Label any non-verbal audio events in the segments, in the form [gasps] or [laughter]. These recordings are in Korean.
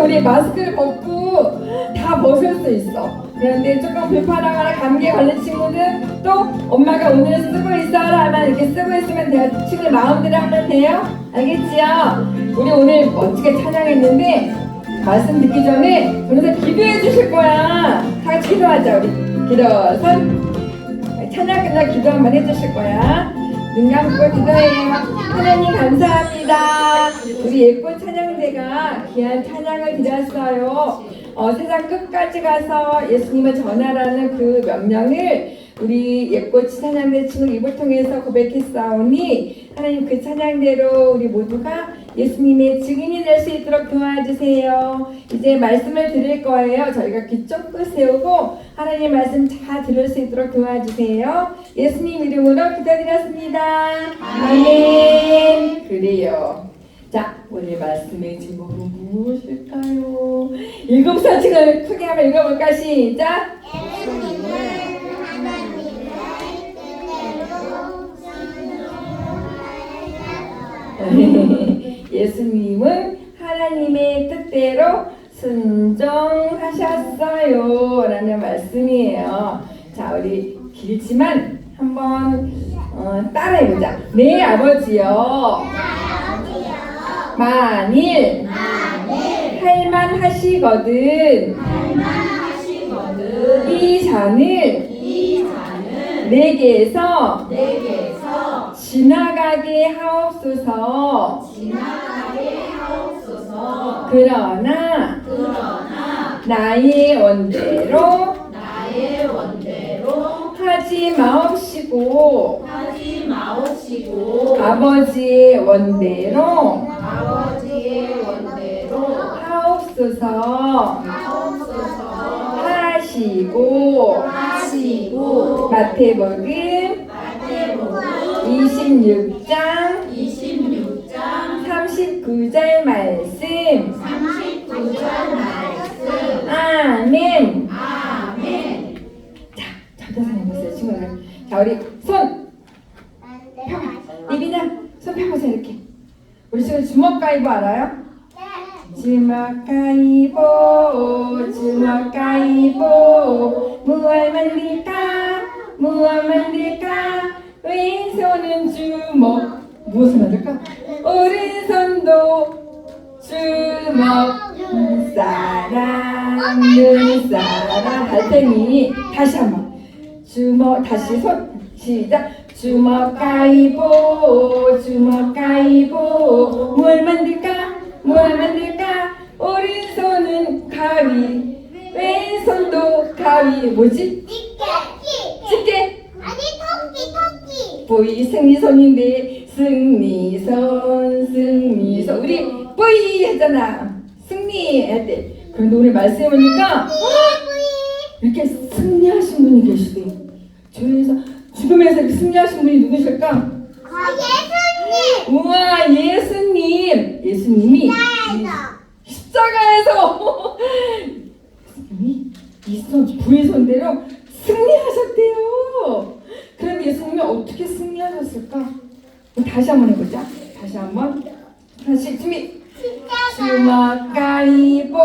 우리 마스크를 벗고 다 벗을 수 있어. 그런데 조금 불편하거나 감기에 걸린 친구는 또 엄마가 오늘 쓰고 있어라 하면 이렇게 쓰고 있으면 돼요. 친구 마음대로 하면 돼요. 알겠지요? 우리 오늘 멋지게 찬양했는데 말씀 듣기 전에 그래서 기도해 주실 거야. 다 같이 기도하자 우리. 기도선 찬양 끝나 기도 한번 해주실 거야. 눈 감고 기도해요. 하나님 감사합니다. 우리 예쁜 찬양 대가 귀한 찬양을 드렸어요. 어, 세상 끝까지 가서 예수님을 전하라는 그 명령을 우리 예쁜 찬양대 친구 입을 통해서 고백했사오니 하나님 그 찬양대로 우리 모두가 예수님의 증인이 될 수 있도록 도와주세요. 이제 말씀을 드릴 거예요. 저희가 귀 쫑긋 세우고 하나님 말씀 잘 들을 수 있도록 도와주세요. 예수님 이름으로 기도드렸습니다. 아멘. 그래요. 자, 오늘 말씀의 제목은 무엇일까요? 일곱 사칭을 크게 한번 읽어볼까? 시작! [laughs] 예수님은 하나님의 뜻대로 순종하셨어요. 라는 말씀이에요. 자, 우리 길지만 한번 어, 따라해보자. 내 아버지요. 만일 할만하시거든. 이 잔을 내게서 지나가게 하옵소서. 그러나 나의 원대로 나의 원대로 하지 마옵시고 하지 마옵시고 아버지의 원대로 아버지의 원대로 하옵소서. 하옵소서. 하시고 하시고 마태복음 마태복음 26장 26장 39절 말씀. 39절 말씀. 아멘. 아멘. 자 전도사님 보세요. 친구들. 자 우리 손 펴봐 리비나 손 펴보세요 이렇게 우리 지금 주먹 가위보 알아요? 주먹 가위보 주먹 가위보. 무얼 만들까? 무얼 만들까? 왼손은 주먹. 무엇을 만들까? 오른손도 주먹. 눈사람 눈사람. 달팽이 다시 한번. 주먹 다시 손. 시작. 주먹 가위보 주먹 가위보 손인데 승리손 승리손 우리 보이 했잖아. 승리 할때 그런데 오늘 말씀해 보니까 이렇게 승리하신 분이 계시대. 주변에서 죽음에서 이렇게 승리하신 분이 누구실까? 우와 예수님. 예수님이 [laughs] 이 십자가에서. 예수님이 이손 부의 손대로 승리하셨대요. 그럼 예수님이 어떻게 승리하셨을까? 다시 한번 해보자. 다시 한번. 다시 준비. 주먹 가위보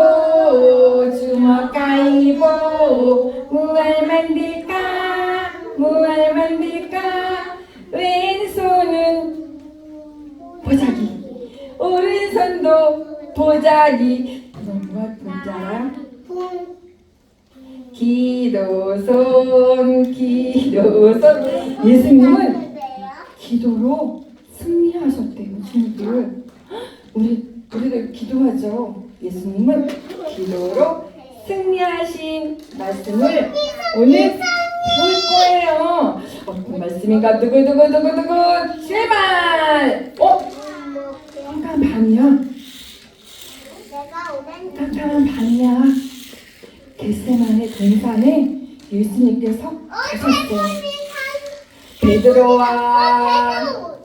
주먹 가위보 무얼 만들까 무얼 만들까 왼손은 보자기 오른손도 보자기 누가 보자라 기도손 기도손. 예수님은 기도로 승리하셨대요 친구들 우리 우리도 기도하죠. 예수님은 기도로 승리하신 말씀을 오늘 배울 거예요. 어떤 말씀인가? 두구두구두구두구. 출발 어? 깜깜 밤이야 깜깜한 밤이야 동산에 예수님께서 가셨어요 베드로와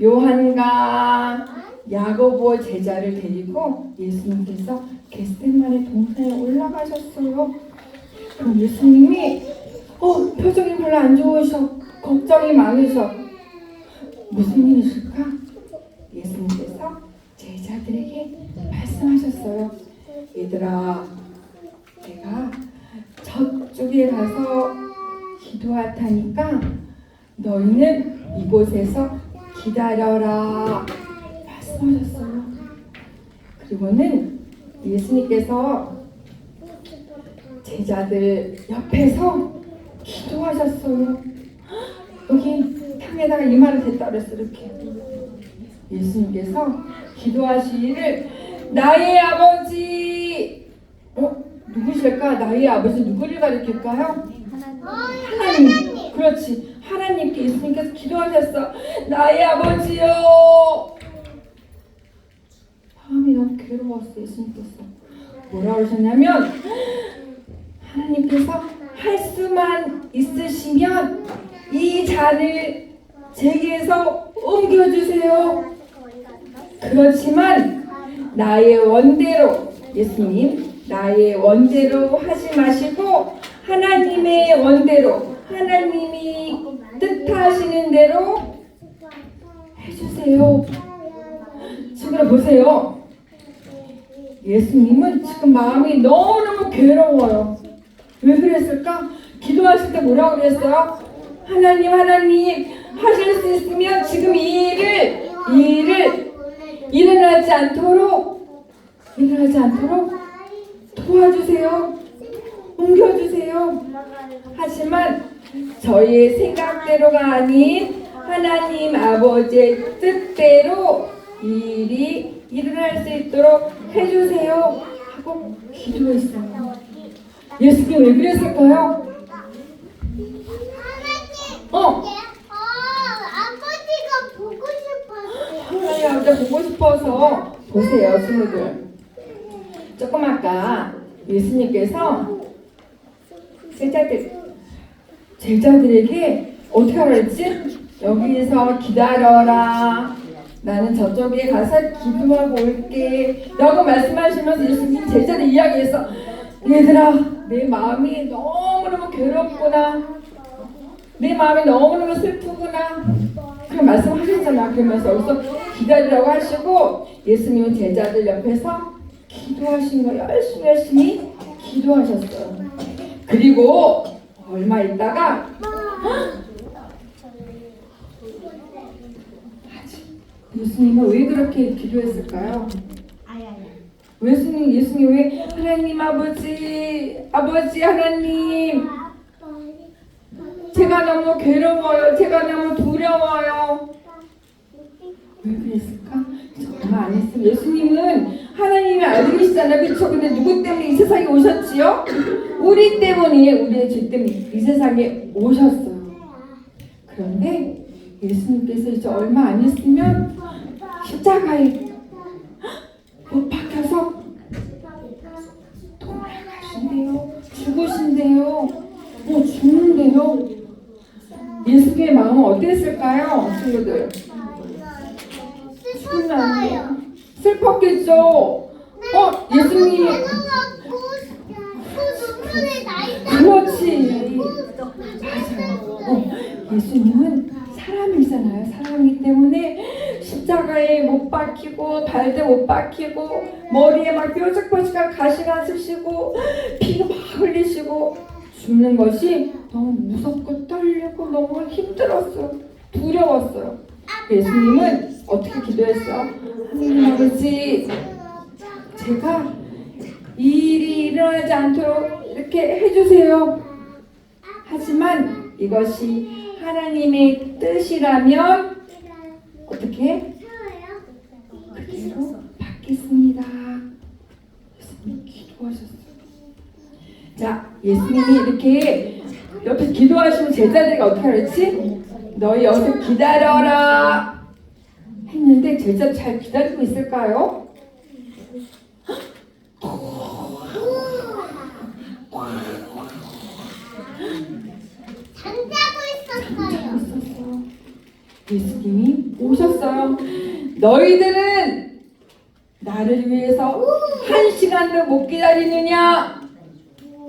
요한과 야고보 제자를 데리고 예수님께서 겟세만의 동산에 올라가셨어요. 그럼 예수님이 어 표정이 별로 안 좋으셔 걱정이 많으셔 무슨 일이실까? 예수님께서 제자들에게 말씀하셨어요. 저쪽에 가서 기도하다니까 너희는 이곳에서 기다려라 말씀하셨어요. 그리고는 예수님께서 제자들 옆에서 기도하셨어요. 여기 탕에다가 이마를 댔다 그랬어 이렇게. 예수님께서 기도하시기를 나의 아버지 어? 누구실까? 나의 아버지 누구를 가리킬까요? 하나님. 그렇지. 하나님께 예수님께서 기도하셨어. 나의 아버지요. 마음이 너무 괴로웠어 예수님께서. 뭐라 그러셨냐면 하나님께서 할 수만 있으시면 이 잔을 제게에서 옮겨주세요. 그렇지만 나의 원대로 예수님 나의 원대로 하지 마시고 하나님의 원대로 하나님이 뜻하시는 대로 해주세요. 지금 보세요. 예수님은 지금 마음이 너무너무 괴로워요. 왜 그랬을까? 기도하실 때 뭐라고 그랬어요? 하나님, 하나님, 하실 수 있으면 지금 이 일을, 이 일을 일어나지 않도록, 일어나지 않도록 도와주세요. 옮겨주세요. 하지만 저희의 생각대로가 아닌 하나님 아버지의 뜻대로 이 일이 일어날 수 있도록 해주세요. 하고 기도했어요. 예수님 왜 그랬을까요? 어, 아버지가 보고 싶었어요. 하나님 아버지 보고 싶어서 보세요, 친구들. 조금 아까 예수님께서 제자들 제자들에게 어떻게 하라 했지? 여기서 기다려라. 나는 저쪽에 가서 기도하고 올게. 라고 말씀하시면서 예수님 제자들 이야기해서 얘들아 내 마음이 너무너무 괴롭구나. 내 마음이 너무너무 슬프구나. 그런 말씀하셨잖아. 그러면서 여기서 기다리라고 하시고 예수님은 제자들 옆에서 기도하신 거 열심히 열심히 기도하셨어요. 그리고 얼마 있다가 예수님은 왜 그렇게 기도했을까요? 예수님, 예수님 왜 하나님 아버지, 아버지 하나님, 제가 너무 괴로워요. 제가 너무 두려워요. 왜 그랬을까? 정말 안 했어요. 예수님은 하나님이 알고 계시잖아요. 그렇죠? 근데 누구 때문에 이 세상에 오셨지요? 우리 때문에, 우리의 죄 때문에 이 세상에 오셨어요. 그런데 예수님께서 이제 얼마 안 있으면 십자가에 못 박혀서 돌아가신대요. 죽으신대요. 어, 죽는데요. 예수님의 마음은 어땠을까요, 친구들? 슬펐어요. 슬펐겠죠. 어, 예수님이 그 눈물에 나 그렇지. 맞아요. 어, 예수님은 사람이잖아요. 사람이기 때문에 십자가에 못 박히고 발도 못 박히고 머리에 막 뾰족뾰족한 가시가 쓰시고 피가 막 흘리시고 죽는 것이 너무 무섭고 떨리고 너무 힘들었어요. 두려웠어요. 예수님은 어떻게 기도했어? 아버지, 제가 이 일이 일어나지 않도록 이렇게 해주세요. 하지만 이것이 하나님의 뜻이라면 어떻게 그대로 받겠습니다. 예수님 기도하셨어요. 자, 예수님이 이렇게 옆에 기도하시는 제자들이 어떻게 하랬지? 너희 여기서 기다려라 했는데 제자 잘 기다리고 있을까요? 잠자고 있었어요. 있었어. 예수님이 오셨어요. 너희들은 나를 위해서 한 시간도 못 기다리느냐?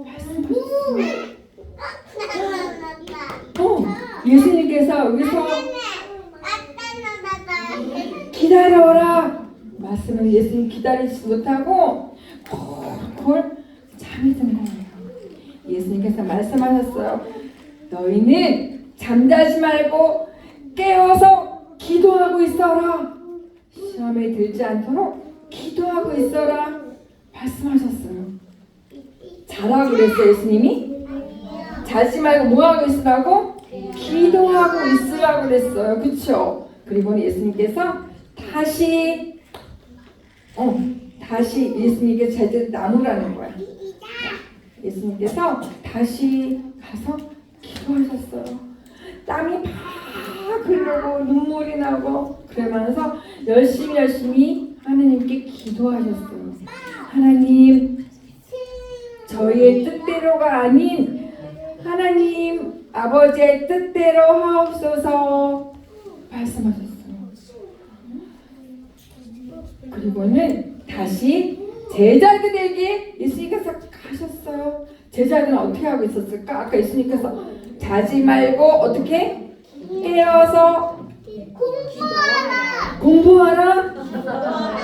말씀하셨어요. 어, 예수님께서 여기서 기다려라. 말씀을 예수님 기다리지 못하고 콜콜 잠이 든 거예요. 예수님께서 말씀하셨어요. 너희는 잠자지 말고 깨어서 기도하고 있어라. 시험에 들지 않도록 기도하고 있어라. 말씀하셨어요. 자라고 그랬어요, 예수님이? 자지 말고 뭐 하고 있으라고? 기도하고 있으라고 그랬어요. 그쵸? 그리고 예수님께서 다시 어 다시 예수님께 제자 나누라는 거야. 예수님께서 다시 가서 기도하셨어요. 땀이 팍 흐르고 눈물이 나고 그러면서 열심히 열심히 하나님께 기도하셨어요. 하나님 저희의 뜻대로가 아닌 하나님 아버지의 뜻대로 하옵소서 말씀하셨어요. 그리고는 다시 제자들에게 예수님께서 가셨어요. 제자들은 어떻게 하고 있었을까? 아까 예수님께서 자지 말고 어떻게 깨어서 공부하라. 공부하라, 기도하라.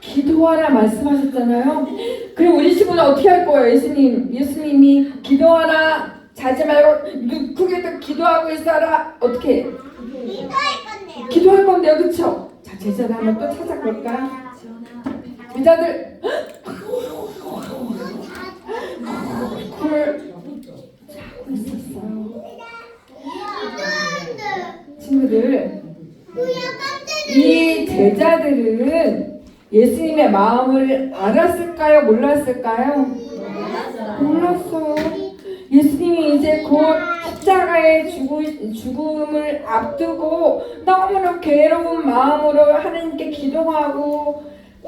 기도하라 말씀하셨잖아요. 그럼 우리 친구는 어떻게 할 거예요? 예수님, 예수님이 기도하라, 자지 말고 또 기도하고 있어라. 어떻게? 해? 기도할 건데요. 기도할 건데요? 자, 제자들 한번 또 찾아볼까? 제자들 쿨 자고 있었어요. 친구들. 이 제자들은 예수님의 마음을 알았을까요? 몰랐을까요? 몰랐어요. 예수님이 이제 곧 십자가의 죽음을 앞두고 너무나 괴로운 마음으로 하나님께 기도하고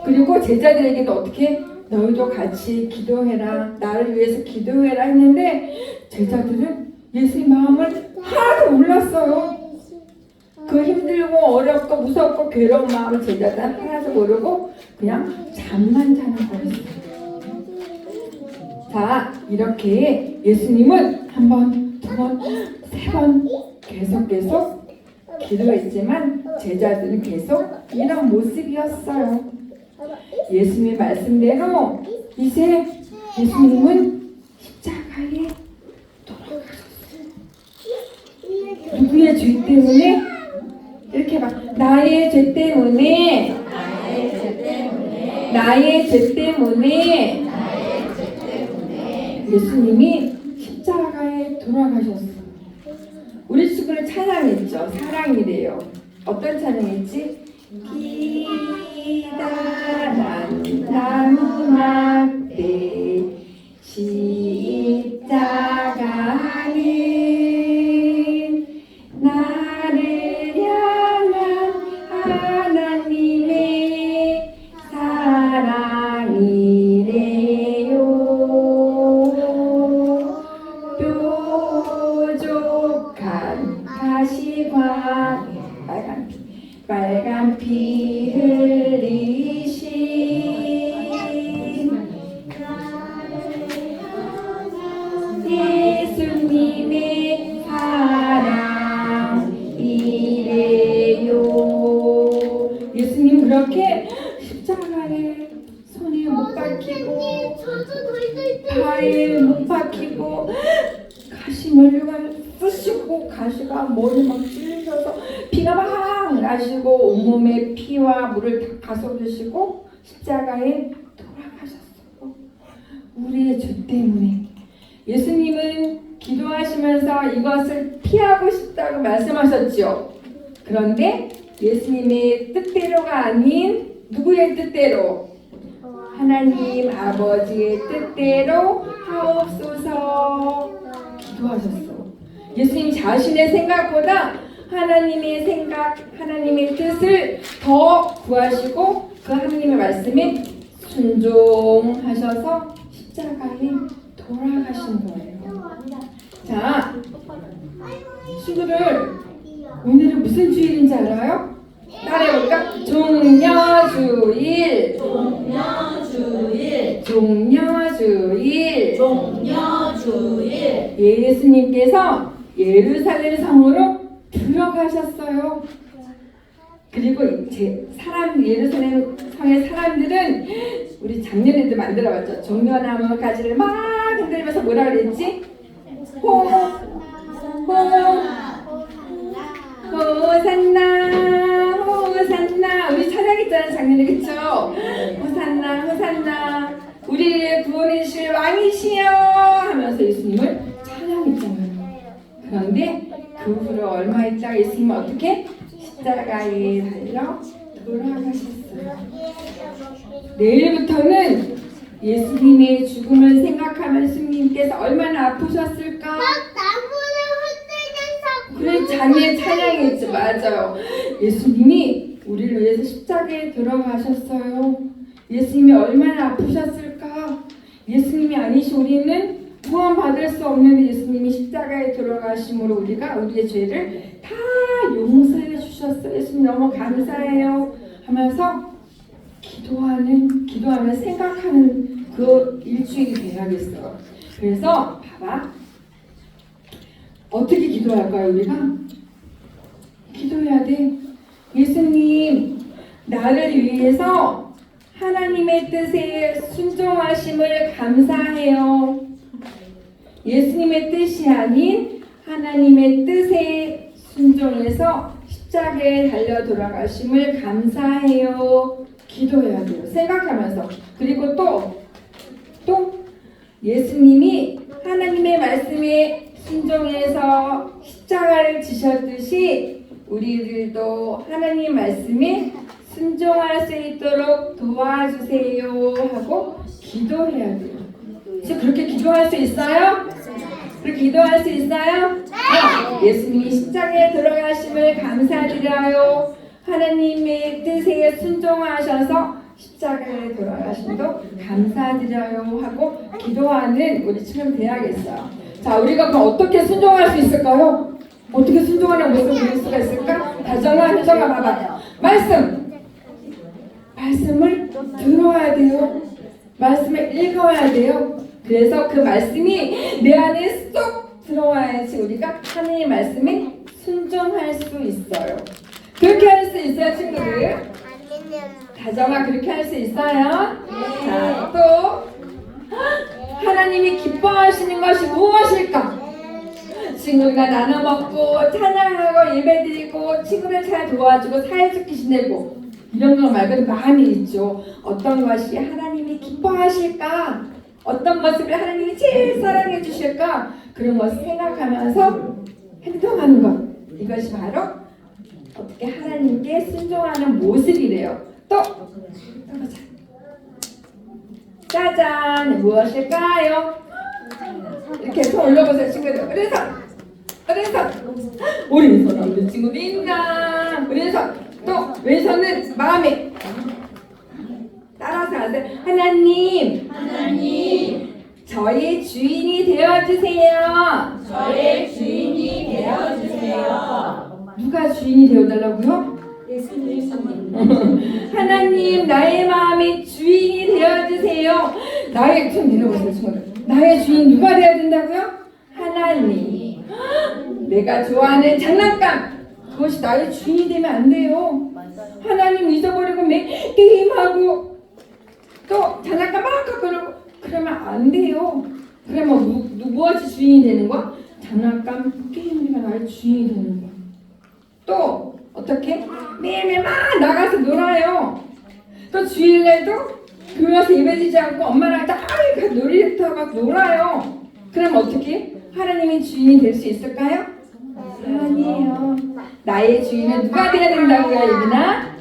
그리고 제자들에게도 어떻게 너희도 같이 기도해라 나를 위해서 기도해라 했는데 제자들은 예수님 마음을 하나도 몰랐어요. 그 힘들고 어렵고 무섭고 괴로운 마음을 제자들 하나도 모르고 그냥 잠만 자는 거였어요. 자, 이렇게 예수님은 한 번, 두 번, 세 번 계속 계속 기도했지만 제자들은 계속 이런 모습이었어요. 예수님의 말씀대로 이제 예수님은 십자가에 누구의 죄 때문에? 이렇게 막 나의 죄 때문에. 나의 죄 때문에 예수님이 십자가에 돌아가셨어요. 우리 친구는 찬양했죠. 사랑이래요. 어떤 찬양했지? 기다란 나무 앞에 십 피 빨간 피 우리의 죄 때문에 예수님은 기도하시면서 이것을 피하고 싶다고 말씀하셨죠. 그런데 예수님의 뜻대로가 아닌 누구의 뜻대로 하나님 아버지의 뜻대로 하옵소서 기도하셨어. 예수님 자신의 생각보다 하나님의 생각, 하나님의 뜻을 더 구하시고 그 하나님의 말씀에 순종하셔서 십자가에 돌아가신 거예요. 자, 친구들 오늘은 무슨 주일인지 알아요? 따라해볼까? 종려주일, 종려주일 종려주일. 종려주일 예수님께서 예루살렘 성으로 들어가셨어요. 그리고 이제 사람 예루살렘 평의 사람들은 우리 작년에도 만들어봤죠. 종려나무 가지를 막 흔들면서 뭐라 그랬지? 호, 호, 호산나, 호산나. 우리 찬양했잖아 작년에 그쵸? 호산나, 호산나. 우리를 구원해주실 왕이시여 하면서 예수님을 찬양했잖아요. 그런데 그 후로 얼마 있다가 예수님은 어떻게 십자가에 달려 돌아가셨어요. 내일부터는 예수님의 죽음을 생각하면 예수님께서 얼마나 아프셨을까? 그래 자기의 찬양했지 맞아요. 예수님이 우리를 위해서 십자가에 들어가셨어요. 예수님이 얼마나 아프셨을까? 예수님이 아니시 우리는 구원 받을 수 없는 예수님이 십자가에 들어가심으로 우리가 우리의 죄를 다 용서해 주셨어요. 예수님 너무 감사해요. 하면서 기도하는 기도하면 생각하는 그 일주일이 돼야겠어요. 그래서 봐봐. 어떻게 기도할까요, 우리가? 기도해야 돼. 예수님, 나를 위해서 하나님의 뜻에 순종하심을 감사해요. 예수님의 뜻이 아닌 하나님의 뜻에 순종해서 십자가에 달려 돌아가심을 감사해요. 기도해야 돼요. 생각하면서. 그리고 또, 또, 예수님이 하나님의 말씀에 순종해서 십자가를 지셨듯이 우리들도 하나님 말씀에 순종할 수 있도록 도와주세요 하고 기도해야 돼요. 지금 그렇게 기도할 수 있어요? 그렇게 기도할 수 있어요? 네. 예수님이 십자가에 들어가심을 감사드려요. 하나님의 뜻에 순종하셔서 십자가에 돌아가심도 감사드려요 하고 기도하는 우리 친구들 돼야겠어요. 자, 우리가 그럼 어떻게 순종할 수 있을까요? 어떻게 순종하는 모습을 보일 수가 있을까? 다정아, 효정아 봐봐. 말씀! 말씀을 들어야 돼요. 말씀을 읽어야 돼요. 그래서 그 말씀이 내 안에 쏙 들어와야지 우리가 하나님의 말씀에 순종할 수 있어요. 그렇게 할 수 있어요, 친구들. 다정아 그렇게 할 수 있어요? 자, 또 하나님이 기뻐하시는 것이 무엇일까? 친구가 나눠 먹고 찬양하고 예배드리고 친구를 잘 도와주고 사회적 지내고 이런 거 말고도 마음이 있죠. 어떤 것이 하나님이 기뻐하실까? 어떤 모습을 하나님이 제일 사랑해 주실까? 그런 것을 생각하면서 행동하는 것. 이것이 바로 어떻게 하나님께 순종하는 모습이래요. 또. 짜잔, 무엇일까요? 이렇게 손 올려보세요, 친구들. 왼손, 왼손. 오른손 없는 친구도 있나? 왼손. 또 왼손은 마음에 따라서 하세요. 하나님, 하나님, 저의 주인이 되어 주세요. 저의 주인이 되어주세요. 누가 주인이 되어 달라고요? 예수님. 하나님 나의 마음의 주인이 되어 주세요. 나의 좀 내려보세요. 나의 주인 누가 되어야 된다고요? 하나님. 내가 좋아하는 장난감 그것이 나의 주인이 되면 안 돼요. 하나님 잊어버리고 매 게임하고 또 장난감 막 갖고 그러고 그러면 안 돼요. 그러면 무, 누, 무엇이 주인이 되는 거야? 장난감 게임이가 나의 주인이 되는 거야. 또 어떻게? 매일매일 막 나가서 놀아요. 또 주일날도 교회 와서 예배 드리지 않고 엄마랑 딱 놀이터 막 놀아요. 그럼 어떻게? 하나님이 주인이 될 수 있을까요? 아니에요. 나의 주인은 누가 돼야 된다고요, 예빈아?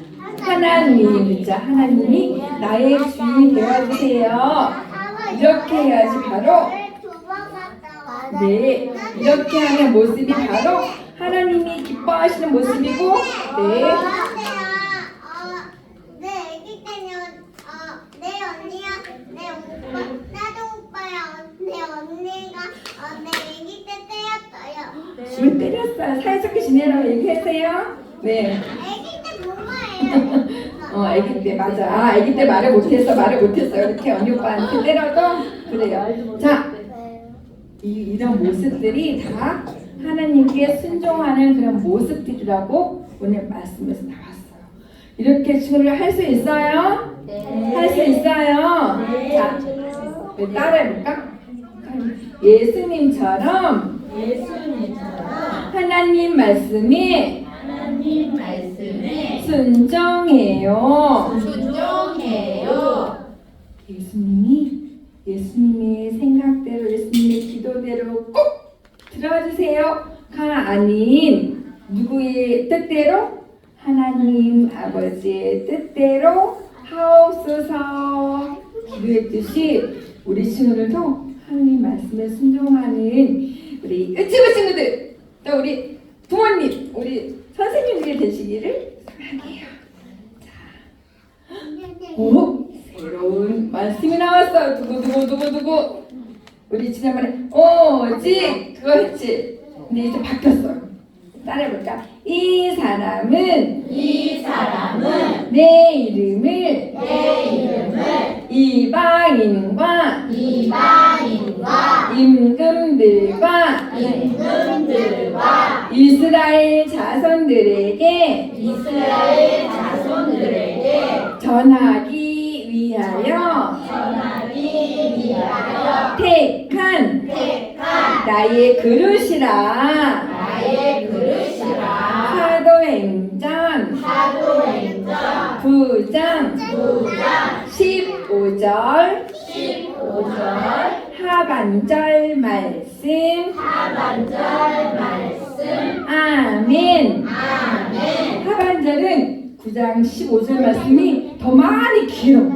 하나님, 그죠? 하나님이 나의 주인이 되어주세요. 이렇게 해야지 바로 네, 이렇게 하는 모습이 바로 하나님이 기뻐하시는 모습이고, 네, 아기 때는 어. 내 언니가 어, 때렸어요. 사이좋게 지내라고 얘기하세요. 네, 아기 때 맞아. 아, 아기 때 말을 못했어, 말을 못했어. 이렇게 언니 오빠한테 때려도 그래요. 자, 이, 이런 모습들이 다 하나님께 순종하는 그런 모습들이라고 오늘 말씀에서 나왔어요. 이렇게 친구를 할 수 있어요? 할수 있어요? 자, 우리 따라해볼까? 예수님처럼 예수님처럼 하나님 말씀에 하나님 말씀에 순종해요. 순종해요. 예수님이 예수님의 생각대로 예수님의 기도대로 꼭 들어주세요가 아닌 누구의 뜻대로 하나님 아버지의 뜻대로 하옵소서 기도했듯이 우리 친구들도 하나님 말씀에 순종하는 우리 유치부 친구들 또 우리 부모님 우리 선생님들이 되시기를? 소망해요. 오 새로운 말씀이 나왔어 누구 누구 누구 누구 우리 지난번에 오직 그거 했지. 근데 이제 바뀌었어 따라해볼까? 이 사람은 이 사람은 내 이름을 내 이름을 이방인과 이방인과 임금들과 임금들과 이스라엘 자손들에게 이스라엘 자손들에게 전하기 위하여 전하기 위하여 택한 택한 나의 그릇이라. 나의 그릇이라. 사도행전 사도행전 9장 9장 15절 15절 하반절 말씀. 하반절 말씀. 아멘. 아멘. 하반절은 9장 15절 말씀이 더 많이 길어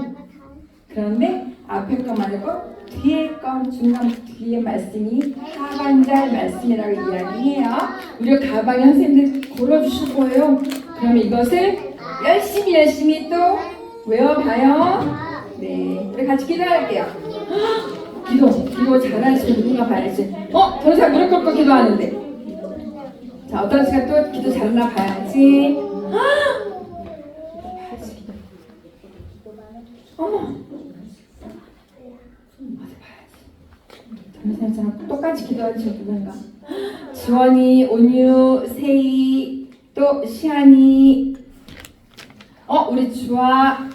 그런데 앞에 거 말고 뒤에 거 중간 뒤에 말씀이 하반절 말씀이라고 이야기해요. 우리 가방에 선생님들 걸어주실 거예요. 그럼 이것을 열심히 열심히 또 외워봐요. 네 우리 같이 기도할게요 기도. 기도 잘하시는 누군가 봐야지 어? 전사 무릎 꿇고 기도하는데. 자 어떤 시간 또 기도 잘하나 [gasps] 봐야지. 봐야지. 어머 똑같이 기도하는 저 누군가. [gasps] 지원이 온유 세이 또 시안이. 어 우리 주아.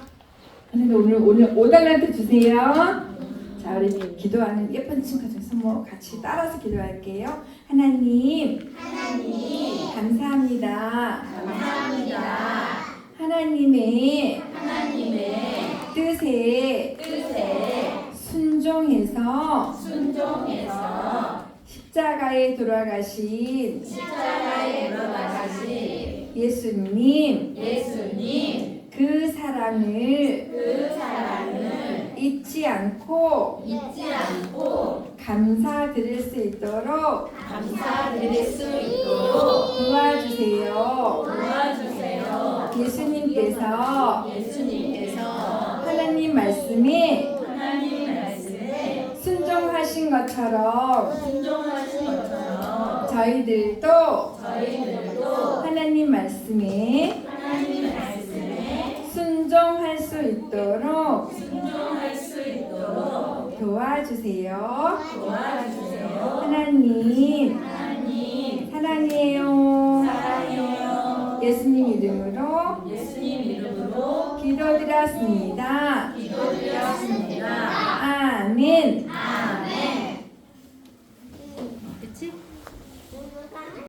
선생님 오늘 오늘 5달란트 주세요. 자 우리 기도하는 예쁜 친구 중에서 뭐 같이 따라서 기도할게요. 하나님, 하나님. 감사합니다. 감사합니다. 하나님의 하나님의 뜻에 뜻에 순종해서 순종해서 십자가에 돌아가신 십자가에 들어가신 예수님. 예수님. 그 사랑을 그 사랑을 잊지 않고 잊지 않고 감사드릴 수 있도록 감사드릴 수 있도록 도와주세요. 도와주세요. 예수님께서 예수님께서 하나님 말씀에 하나님 말씀에 순종하신 것처럼 순종하신 것처럼 저희들도 저희들도